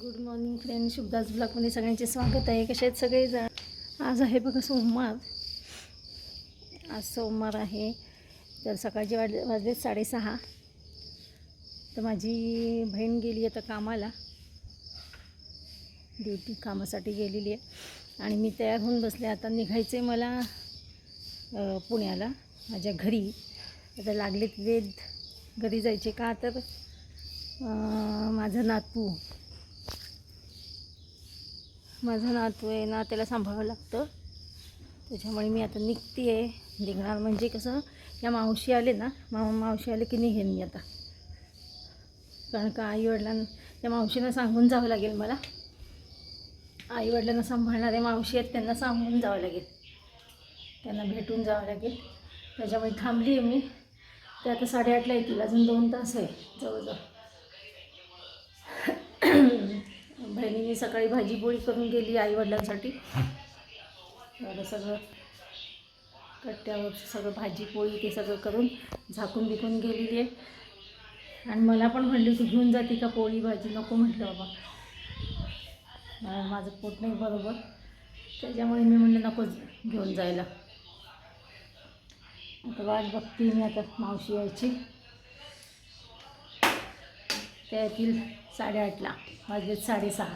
Good morning friend शुभदास ब्लॉगमध्ये सगळ्यांचे स्वागत आहे. कसे आहेत सगळेजण? आज आहे बघा सोमवार. आज सोमवार आहे. तर सकाळचे वाज वाजले साडेसहा. तर माझी बहीण गेली आता कामाला. ड्युटी कामासाठी गेलेली आहे. आणि मी तयार होऊन बसले. आता निघायचे मला पुण्याला माझ्या घरी. आता लागलेत वेद. घरी जायचे का तर माझा नातू. माझा नातू आहे ना त्याला सांभाळावं लागतं. त्याच्यामुळे मी आता निघते आहे निघणार म्हणजे कसं या मावशी आले ना मा मावशी आले की निघेन मी आता. कारण का आईवडिलांना त्या मावशींना सांगून जावं लागेल मला. आईवडिलांना सांभाळणारे मावशी आहेत त्यांना सांगून जावं लागेल. त्यांना भेटून जावं लागेल. त्याच्यामुळे थांबली आहे मी. ते आता साडेआठला येतील अजून दोन तास आहे जवळजवळ. बहिणीने सकाळी भाजी पोळी करून गेली आईवडिलांसाठी. आता सगळं कट्ट्यावर सगळं भाजी पोळी ते सगळं करून झाकून बिकून गेलेली आहे. आणि मला पण म्हणली तू घेऊन जाते का पोळी भाजी? नको म्हटलं बाबा. माझं पोट नाही बरोबर. त्याच्यामुळे मी म्हणलं नको घेऊन जायला. आता वाट बघते मी आता मावशी यायची. ते येतील साडेआठला. वाजलेत साडेसहा.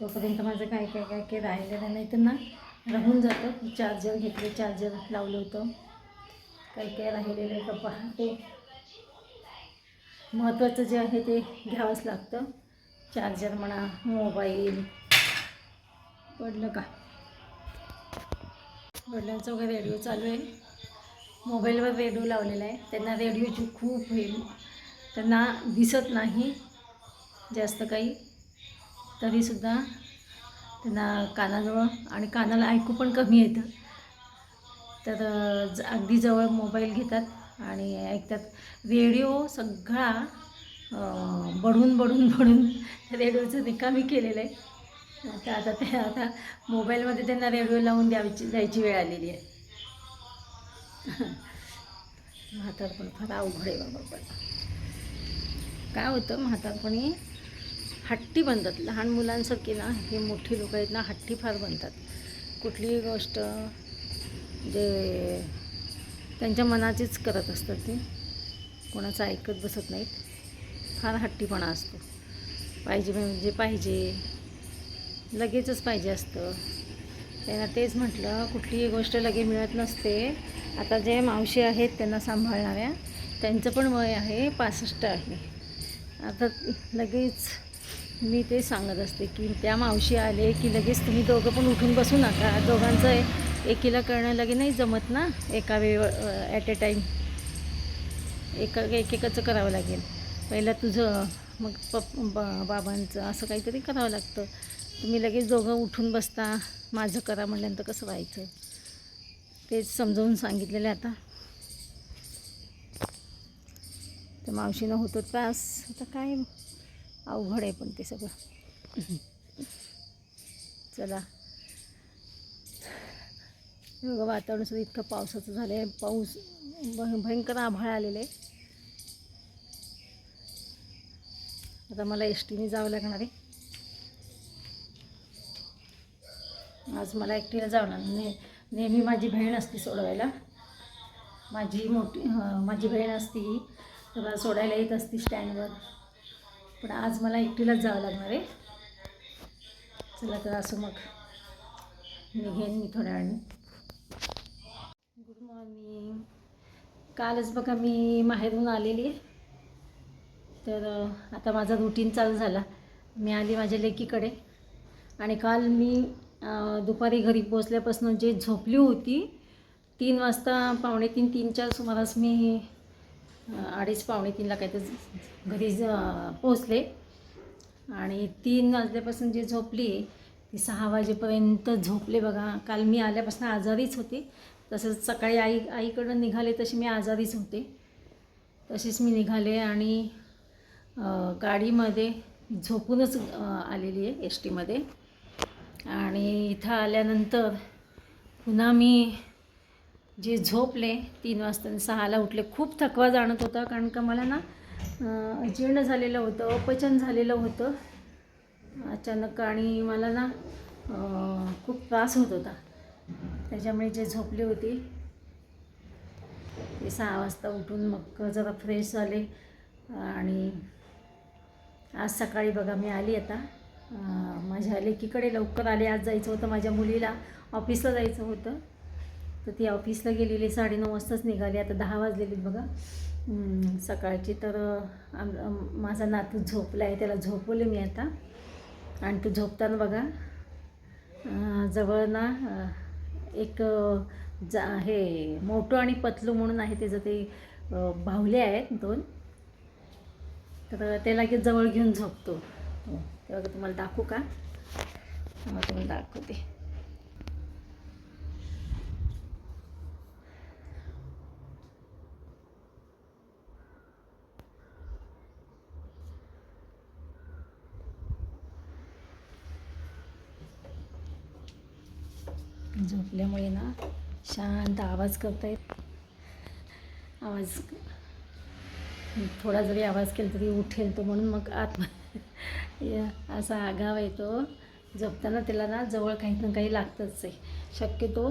तोपर्यंत माझं काय काय काय काय राहिलेलं नाही. त्यांना राहून जातं. चार्जर घेतले चार्जर लावलं होतं. काय काय राहिलेलं आहे का पहाटे महत्त्वाचं जे आहे ते घ्यावंच लागतं. चार्जर म्हणा मोबाईल. पडलं का? वडिलांचा वगैरे रेडिओ चालू आहे. मोबाईलवर रेडिओ लावलेला आहे. त्यांना रेडिओची खूप होईल त्यांना दिसत नाही जास्त काही. तरीसुद्धा त्यांना कानाजवळ आणि कानाला ऐकू पण कमी येतं. तर अगदी जवळ मोबाईल घेतात आणि ऐकतात. रेडिओ सगळा बढून बढून बढून रेडिओचं रिकामी केलेलं आहे. आता आता ते आता मोबाईलमध्ये त्यांना रेडिओ लावून द्यायची द्यायची वेळ आलेली आहे. म्हातारपण फार अवघड आहे बाबा काय होतं म्हातारपणी हट्टी बनतात. लहान मुलांसारखी ना हे मोठी लोक आहेत ना हट्टी फार बनतात. कुठलीही गोष्ट जे त्यांच्या मनाचीच करत असतात ते. कोणाचं ऐकत बसत नाहीत. फार हट्टीपणा असतो. पाहिजे म्हणजे पाहिजे. लगेचच पाहिजे असतं. त्यांना तेच म्हटलं कुठलीही गोष्ट लगे मिळत नसते. आता जे मावशी आहेत त्यांना सांभाळणाऱ्या त्यांचं पण वय आहे पासष्ट आहे. आता लगेच मी ते सांगत असते की त्या मावशी आले की लगेच तुम्ही दोघं पण उठून बसू नका. दोघांचं एकीला करणं लगे नाही जमत ना एका वेळ ॲट अ टाईम एका एकेकाचं करावं लागेल. पहिलं तुझं मग पप बा बाबांचं असं काहीतरी करावं लागतं. तुम्ही लगेच दोघं उठून बसता माझं करा म्हटल्यानंतर कसं व्हायचं? तेच समजावून सांगितलेलं आहे आता. तर मावशीनं होतो त्रास. आता काय अवघड आहे पण ते सगळं. चला. बघा वातावरण सुद्धा इतकं पावसाचं झालं आहे पाऊस भयंकर आभाळ आलेलं. आहे आता मला एस टीने जावं लागणार आहे. आज मला एकटीला जावं लागणार. ने नेहमी माझी बहीण असते सोडवायला. माझी मोठी माझी बहीण असती. मला सोडायला येत असती स्टँडवर. पण आज मला एकटीलाच जावं लागणार आहे. चला तर असं मग. निघेन मी थोड्या वेळाने. गुड मॉर्निंग कालच बघा मी माहेरून आलेली आहे. तर आता माझा रुटीन चालू झाला. मी आली माझ्या लेकीकडे. आणि काल मी दुपारी घरी पोचल्यापासून जे झोपली होती तीन वाजता पावणे तीन तीनच्या सुमारास मी अडीच पावणे तीनला काय तर घरी ज- पोचले आणि तीन वाजल्यापासून जी झोपली ती सहा वाजेपर्यंत झोपले बघा. काल मी आल्यापासून आजारीच होते. तसंच सकाळी आई आईकडं निघाले तशी मी आजारीच होते. तशीच मी निघाले आणि गाडीमध्ये झोपूनच आलेली आहे एस टीमध्ये. आणि इथं आल्यानंतर पुन्हा मी जे झोपले तीन वाजता आणि सहाला उठले खूप थकवा जाणत होता. कारण का मला ना जीर्ण झालेलं होतं अपचन झालेलं होतं. अचानक आणि मला ना खूप त्रास होत होता. त्याच्यामुळे जे झोपले होते ते सहा वाजता उठून मग जरा फ्रेश झाले. आणि आज सकाळी बघा मी आली आता. माझ्या लेकीकडे लवकर आले. आज जायचं होतं माझ्या मुलीला ऑफिसला जायचं होतं. तर ती ऑफिसला गेलेली साडेनऊ वाजताच निघाली आता दहा वाजलेली बघा. सकाळची तर आम- माझा नातू झोपला आहे त्याला झोपवले मी आता. आणि तो झोपताना बघा जवळ ना एक जा हे मोठं आणि पतलू म्हणून आहे त्याचं ते बाहुले आहेत दोन. तर ते लगेच जवळ घेऊन झोपतो. हो, तेव्हा तुम्हाला दाखवू का? मग तुम्हाला दाखवते. झोपल्यामुळे ना शांत आवाज करतायत आवाज थोडा जरी आवाज केला तरी उठेल तो म्हणून मग आत असा आगाव येतो. झोपताना त्याला ना जवळ काही ना काही लागतंच आहे. शक्यतो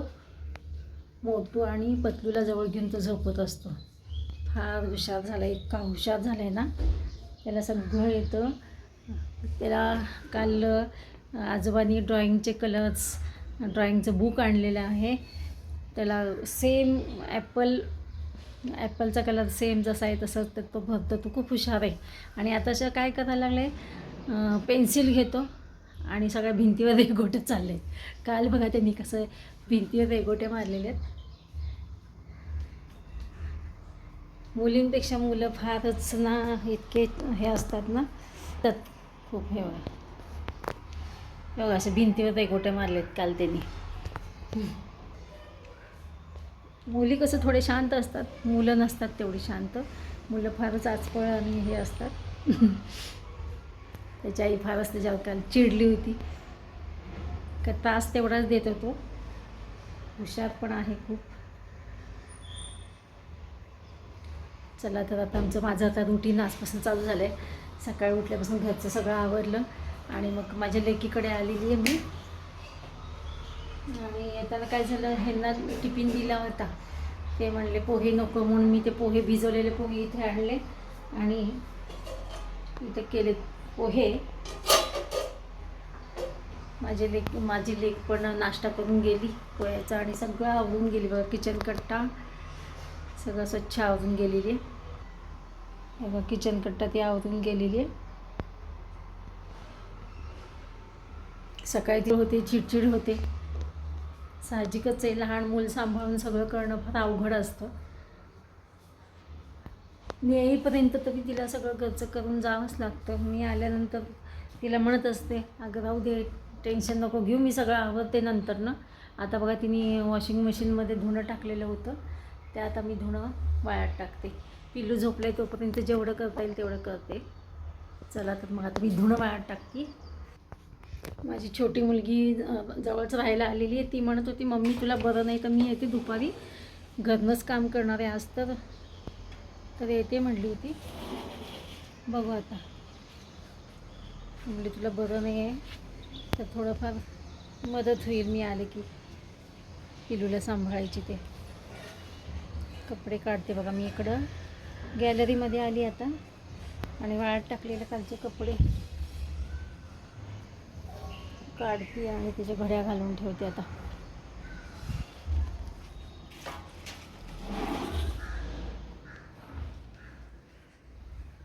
मोटू आणि पतलूला जवळ घेऊन तो झोपत असतो. फार हुशार झाला आहे इतका हुशार झाला आहे ना. त्याला सगळं येतं. त्याला काल आजोबांनी ड्रॉइंगचे कलर्स ड्रॉइंगचं बुक आणलेलं आहे. त्याला सेम ॲपल ॲपलचा कलर सेम जसा आहे तसं तर तो भरतो तो खूप हुशार आहे. आणि आताच्या काय करायला लागले पेन्सिल घेतो आणि सगळ्या भिंतीवर रेगोटे चालले काल बघा त्यांनी कसं भिंतीवर रेगोटे मारलेले आहेत. मुलींपेक्षा मुलं फारच ना इतके हे असतात ना. तर खूप हे बघ असे भिंतीवर रेगोटे मारलेत काल त्यांनी. मुली कसं थोडे शांत असतात. मुलं नसतात तेवढी शांत. मुलं फारच आचपळ आणि हे असतात. त्याची आई फारच त्याच्यावर काल चिडली होती. का तास तेवढाच देत होतो. हुशार पण आहे खूप. चला तर आता आमचं माझं आता रुटीन आजपासून चालू झालं आहे सकाळी उठल्यापासून घरचं सगळं आवरलं. आणि मग माझ्या लेकीकडे आलेली आहे मी. आणि येताना काय झालं ह्यांना टिफिन दिला होता. ते म्हणले पोहे नको म्हणून मी ते पोहे भिजवलेले पोहे इथे आणले आणि इथे केले पोहे. माझे लेक माझी लेक पण नाश्ता करून गेली पोह्याचा आणि सगळं आवरून गेली बघा किचन कट्टा. सगळं स्वच्छ आवरून गेलेली आहे. बघा किचन कट्टा ती आवरून गेलेली आहे. सकाळी ती होते चिडचिड होते. साहजिकच आहे लहान मूल सांभाळून सगळं करणं फार अवघड असतं. मी येईपर्यंत तरी तिला सगळं घरचं करून जावंच लागतं. मी आल्यानंतर तिला म्हणत असते अगं राहू दे टेन्शन नको घेऊ मी सगळं आवडते नंतर ना आता बघा तिने वॉशिंग मशीनमध्ये धुणं टाकलेलं होतं. ते आता मी धुणं वाळ्यात टाकते. पिल्लू झोपले तोपर्यंत जेवढं करता येईल तेवढं करते. चला तर मग आता मी धुणं वाळ्यात टाकते. माझी छोटी मुलगी जवळच राहायला आलेली आहे. ती म्हणत होती मम्मी तुला बरं नाही तर मी येते दुपारी. घरनंच काम करणार आहे आज तर. तर येते म्हणली होती. बघू आता. म्हणली तुला बरं नाही आहे तर थोडंफार मदत होईल मी आले की पिलूला सांभाळायची ते. कपडे काढते बघा मी इकडं. गॅलरीमध्ये आली आता. आणि वाळत टाकलेले कालचे कपडे. काढते आणि त्याच्या घड्या घालून ठेवते आता.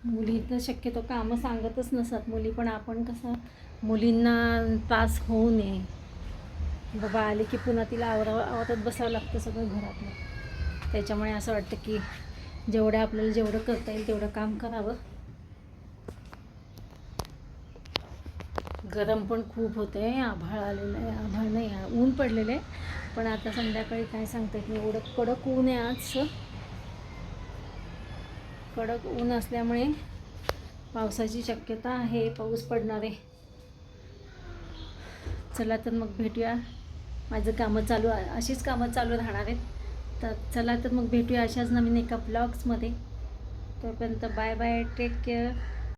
मुली तर शक्यतो कामं सांगतच नसतात. मुली पण आपण कसं मुलींना त्रास होऊ नये. बाबा आले की पुन्हा तिला आवरा आवरत बसावं लागतं सगळं घरातलं. त्याच्यामुळे असं वाटतं की जेवढं आपल्याला जेवढं करता येईल तेवढं काम करावं. गरम पण खूप होतं. आहे आभाळ आलेलं आहे. आभाळ नाही ऊन पडलेलं आहे. पण आता संध्याकाळी काय सांगता येत नाही. एवढं कडक ऊन आहे आज. कडक ऊन असल्यामुळे पावसाची शक्यता आहे. पाऊस पडणार आहे. चला तर मग भेटूया. माझं कामं चालू अशीच कामं चालू राहणार आहेत. तर चला तर मग भेटूया अशाच नवीन एका ब्लॉग्समध्ये तोपर्यंत बाय बाय टेक केअर